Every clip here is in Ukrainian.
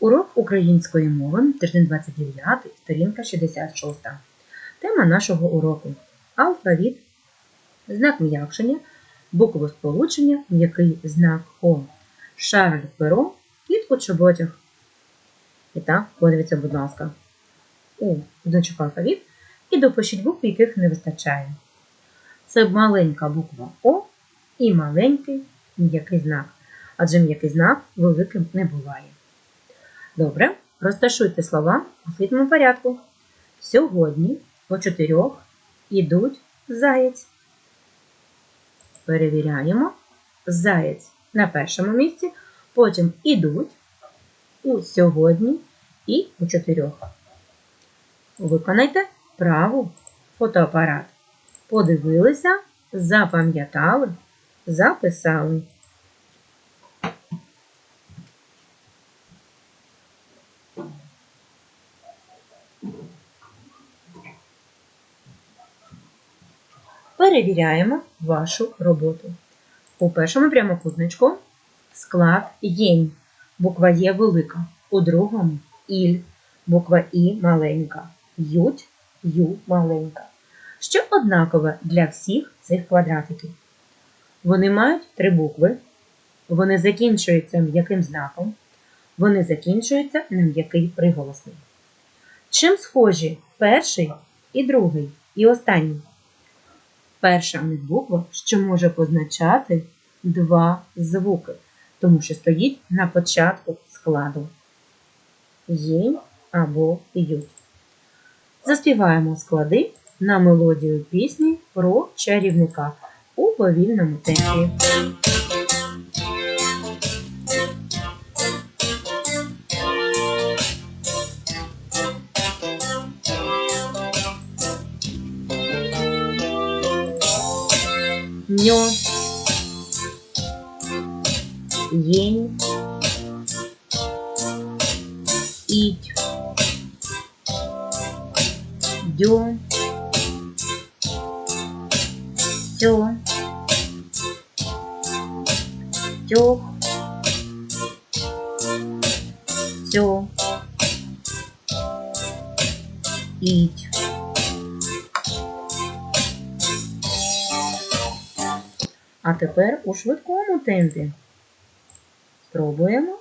Урок української мови, тиждень 29, сторінка 66. Тема нашого уроку алфавіт, знак м'якшення, буквосполучення, м'який знак О, Шарль перо, кіт у чоботях. І так, подивіться, будь ласка, у значок алфавіт і допишіть букви, яких не вистачає. Це маленька буква О і маленький м'який знак. Адже м'який знак великим не буває. Добре, розташуйте слова у слідному порядку. Сьогодні по чотирьох ідуть заєць. Перевіряємо. Заєць на першому місці, потім ідуть у сьогодні і у чотирьох. Виконайте праву фотоапарат. Подивилися, запам'ятали, записали. Перевіряємо вашу роботу. У першому прямокутничку склад єнь. Буква Є велика. У другому іль. Буква І маленька. Ють, ю маленька. Що однакове для всіх цих квадратиків. Вони мають три букви. Вони закінчуються м'яким знаком. Вони закінчуються на м'який приголосний. Чим схожі перший і другий, і останній? Перша буква, що може позначати два звуки, тому що стоїть на початку складу. Єнь або Ю. Заспіваємо склади на мелодію пісні про чарівника у повільному темпі. днем, день, идь, дем, все, тех, все, идь. А тепер у швидкому темпі. Спробуємо.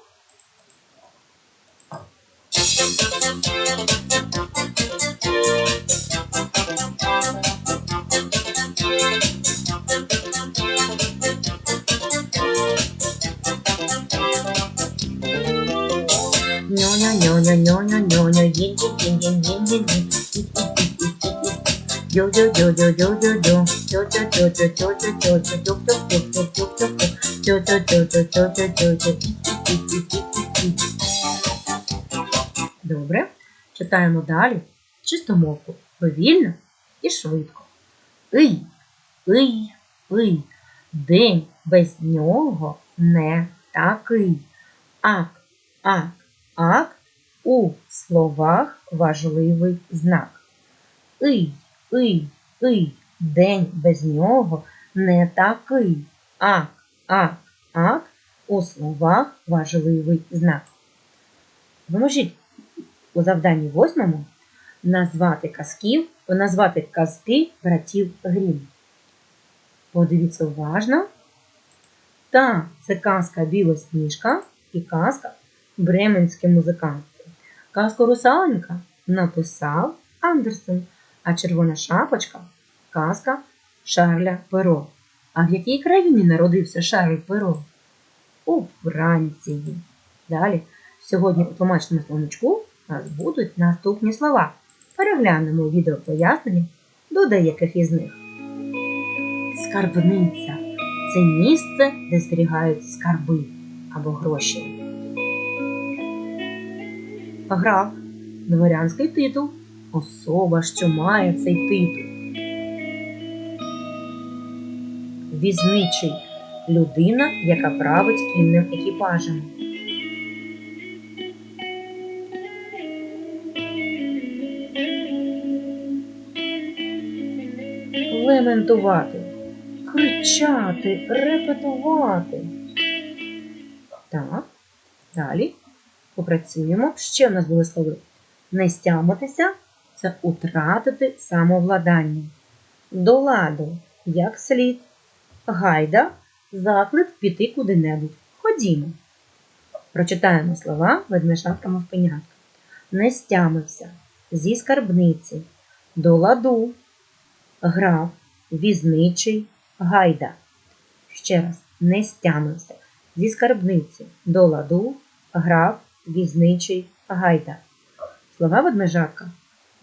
Ньоня, ньоня, ньоня, ньоня, їн, їн, їн, їн, їн, їн, їн, Добре. Читаємо далі. Чистомовку. Повільно і швидко. Ий, ий, ий. День без нього не такий. Ак, ак, ак. У словах важливий знак. Ий, ий, ий, день без нього не такий. Ак, ак, ак, у словах важливий знак. Поможіть у завданні восьмому назвати казків, назвати казки братів Грім. Подивіться уважно. Так, це казка Білосніжка і казка Бременські музиканти. Казку Русаленка написав Андерсен, а Червона шапочка казка Шарля Перо. А в якій країні народився Шарль Перо? У Франції. Далі, сьогодні у тлумачному словничку нас будуть наступні слова. Переглянемо відео пояснення до деяких із них. Скарбниця це місце, де зберігають скарби або гроші. Граф дворянський титул особа, що має цей титул. Візничий людина, яка править кінним екіпажем. Лементувати, кричати, репетувати. Так, далі. Попрацюємо. Ще у нас були слови. Не стямитися це утратити самовладання. До ладу, як слід. Гайда, заклик піти куди-небудь. Ходімо. Прочитаємо слова ведмежатка мавпенятка. Не стямився зі скарбниці, до ладу, грав, візничий, гайда. Ще раз, не стямився зі скарбниці, до ладу, грав, візничий, гайда. Слова ведмежатка.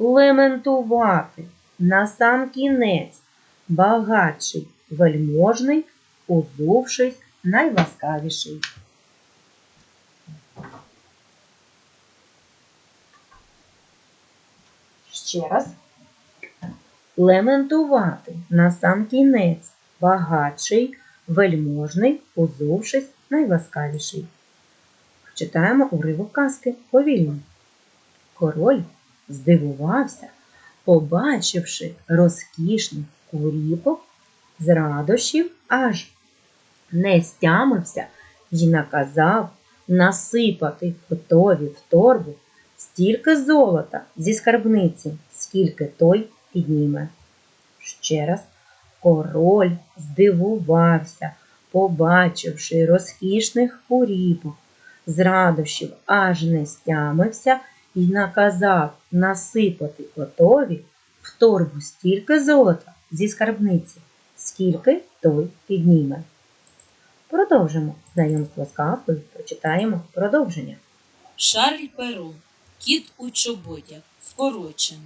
Лементувати, на сам кінець, багатший, вельможний, узувшись, найласкавіший. Ще раз. Лементувати на сам кінець, багатший, вельможний, узувшись, найласкавіший. Читаємо уривок казки повільно. Король здивувався, побачивши розкішних куріпок з радощів, аж не стямився й наказав насипати котові в торбу стільки золота зі скарбниці, скільки той підніме. Ще раз король здивувався, побачивши розкішних куріпок з радощів, аж не стямився і наказав насипати котові в торбу стільки золота зі скарбниці, скільки той підніме. Продовжимо знайомство з казкою, прочитаємо продовження. Шарль Перо, кіт у чоботях, скорочено.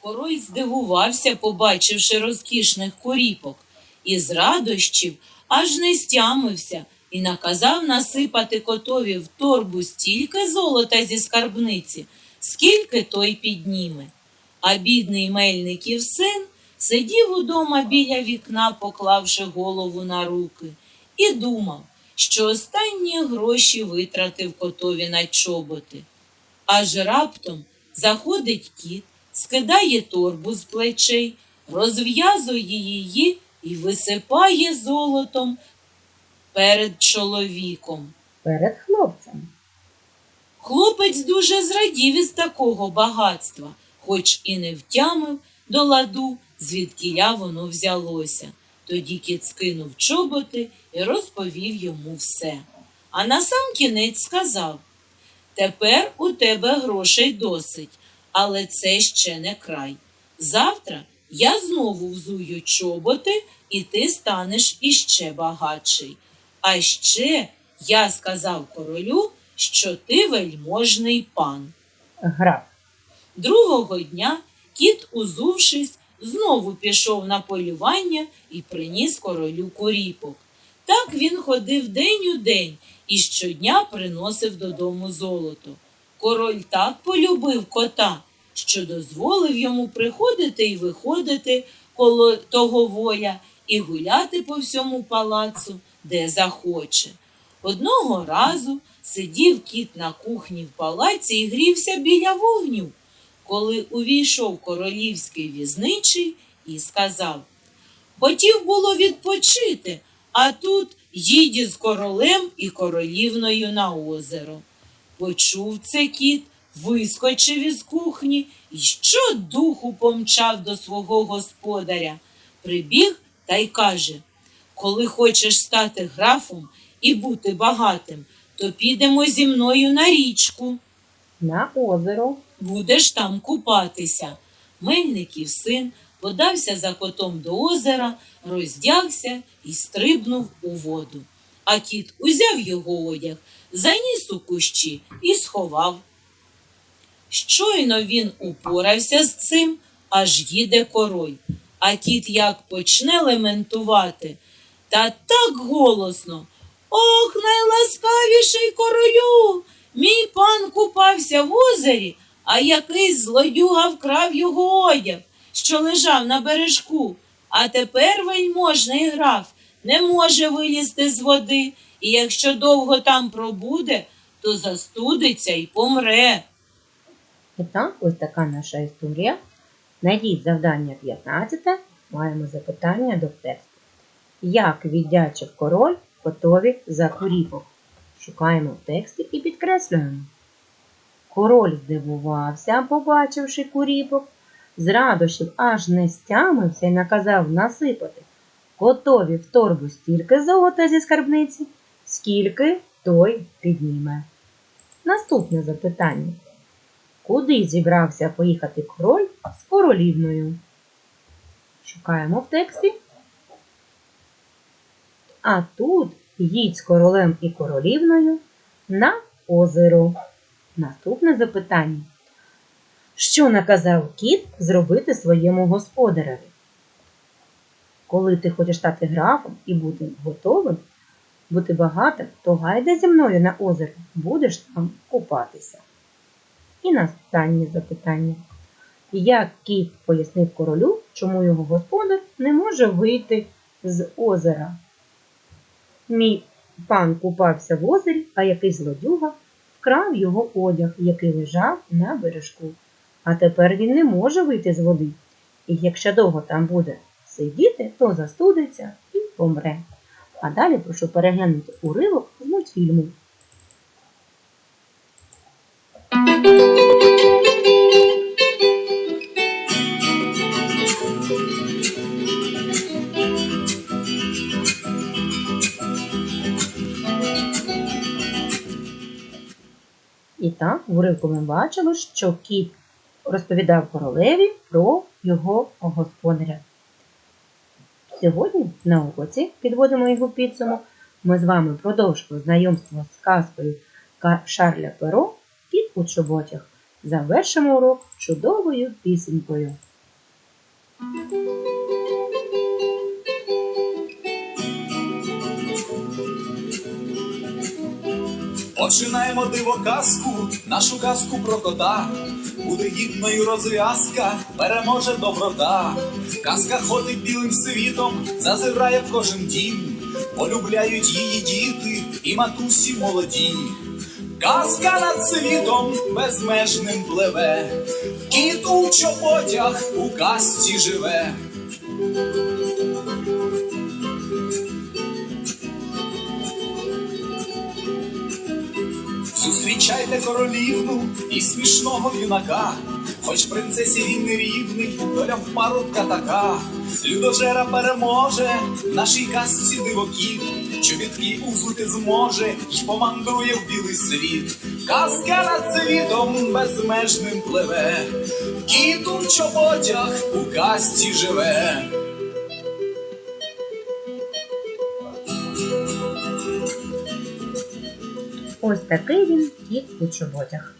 Король здивувався, побачивши розкішних коріпок, і з радощів аж не стямився і наказав насипати котові в торбу стільки золота зі скарбниці, скільки той підніме. А бідний мельників син сидів удома біля вікна, поклавши голову на руки, і думав, що останні гроші витратив котові на чоботи. Аж раптом заходить кіт, скидає торбу з плечей, розв'язує її і висипає золотом перед чоловіком. Перед хлопцем. Хлопець дуже зрадів із такого багатства, хоч і не втямив до ладу, звідкіля воно взялося. Тоді кіт скинув чоботи і розповів йому все. А на сам кінець сказав Тепер у тебе грошей досить, але це ще не край. Завтра я знову взую чоботи, і ти станеш іще багатший. А ще я сказав королю, що ти вельможний пан. Граф. Другого дня кіт, узувшись, знову пішов на полювання і приніс королю коріпок. Так він ходив день у день і щодня приносив додому золото. Король так полюбив кота, що дозволив йому приходити і виходити коло того воя і гуляти по всьому палацу, де захоче. Одного разу сидів кіт на кухні в палаці і грівся біля вогню, коли увійшов королівський візничий і сказав Хотів було відпочити, а тут їдь із королем і королівною на озеро. Почув це кіт, вискочив із кухні і щодуху помчав до свого господаря. Прибіг та й каже Коли хочеш стати графом і бути багатим, то підемо зі мною на річку. На озеро. Будеш там купатися. Мельників син подався за котом до озера, роздягся і стрибнув у воду. А кіт узяв його одяг, заніс у кущі і сховав. Щойно він упорався з цим, аж їде король. А кіт як почне лементувати, та так голосно. Ох, найласкавіший королю! Мій пан купався в озері, а якийсь злодюга вкрав його одяг, що лежав на бережку. А тепер вельможний граф не може вилізти з води, і якщо довго там пробуде, то застудиться і помре. І так, ось така наша історія. Найдіть завдання 15. Маємо запитання до тексту. Як віддячив король котові за куріпок? Шукаємо в тексті і підкреслюємо. Король здивувався, побачивши куріпок, з радощів аж не стямився і наказав насипати котові в торбу стільки золота зі скарбниці, скільки той підніме. Наступне запитання. Куди зібрався поїхати король з королівною? Шукаємо в тексті. А тут їдь з королем і королівною на озеро. Наступне запитання. Що наказав кіт зробити своєму господареві? Коли ти хочеш стати графом і бути готовим, бути багатим, то гайда зі мною на озеро, будеш там купатися. І останнє запитання. Як кіт пояснив королю, чому його господар не може вийти з озера? Мій пан купався в озері, а якийсь злодюга вкрав його одяг, який лежав на бережку. А тепер він не може вийти з води. І якщо довго там буде сидіти, то застудиться і помре. А далі прошу переглянути уривок з мультфільму. І так, в уривку ми бачили, що кіт розповідав королеві про його господаря. Сьогодні на уроці підводимо його підсумок. Ми з вами продовжили знайомство з казкою Шарля Перо Кіт у чоботях. Завершимо урок чудовою пісенькою. Починаємо диво казку, нашу казку про кота. Буде гідною розв'язка, переможе доброта. Казка ходить білим світом, зазирає в кожен дім. Полюбляють її діти і матусі молоді. Казка над світом безмежним пливе, кіт у чоботях у казці живе. Зустрічайте королівну і смішного юнака, хоч принцесі він не рівний, доля в парубка така. Людожера переможе в нашій казці дивокіт, чобітки узути зможе й помандрує в білий світ. Казка над світом безмежним пливе, кіт у чоботях у казці живе. Ось такий він кіт у чоботях.